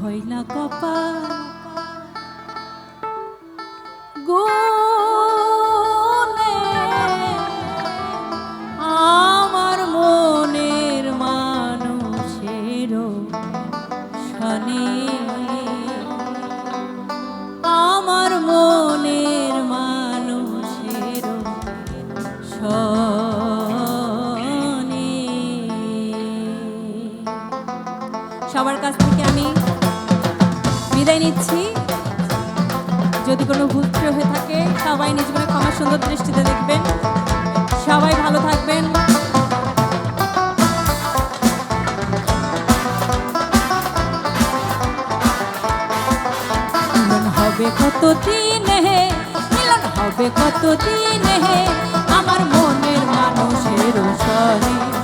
হইলা কপাল। গো আমার মনের মানুষের শনি আমার মনের মানুষের শনি সবার কাছ থেকে যদি কোনো ভুল হয়ে থাকে, সবাই নিজ মনে ক্ষমা সুন্দর দৃষ্টিতে দেখবেন। সবাই ভালো থাকবেন। হবে কত দিনে মিলন হবে কত দিনে আমার মনের মানুষের সনে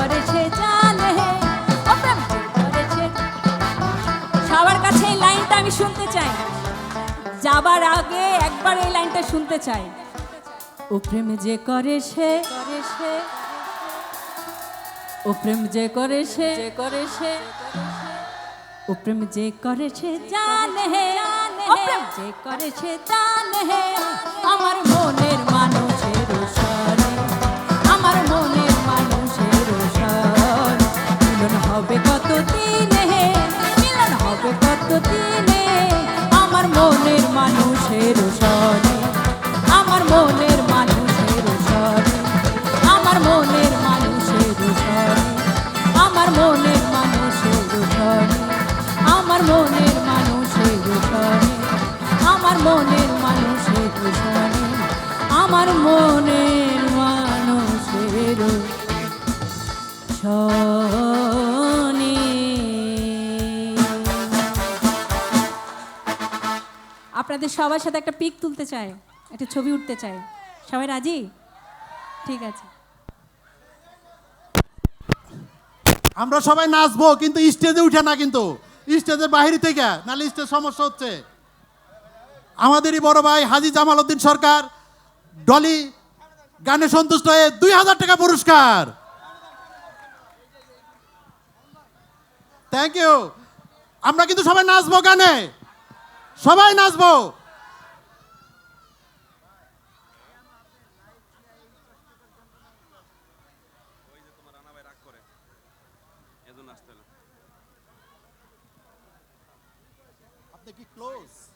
যাবার আগে একবার এই লাইনটা শুনতে চাই। ও প্রেম যে করে সে করে সে ও প্রেম যে করে সে যে করে সে ও প্রেম যে করে সে জানে হে, ও প্রেম যে করে সে জানে আমার মনের মানুষের সরে আমার মনের মানুষের সরে মিলন হবে কত আমার মনের মানুষের সরে আমার মনের মানুষের সরে আমার মনের মানুষের আপনাদের সবার সাথে একটা পিক তুলতে চাই, একটা ছবি উঠতে চাই। সবাই রাজি? ঠিক আছে। আমরা সবাই নাচবো, কিন্তু স্টেজে উঠে না কিন্তু। স্টেজের বাহির থেকে, নাহলে স্টেজ সমস্যা হচ্ছে। আমাদেরই বড় ভাই হাজি জামাল উদ্দিন সরকার, ডলি গানে সন্তুষ্ট হয়ে দুই হাজার টাকা পুরস্কার। থ্যাংক ইউ আমরা কিন্তু সবাই নাচবো গানে। সবাই নাচবো। they be close.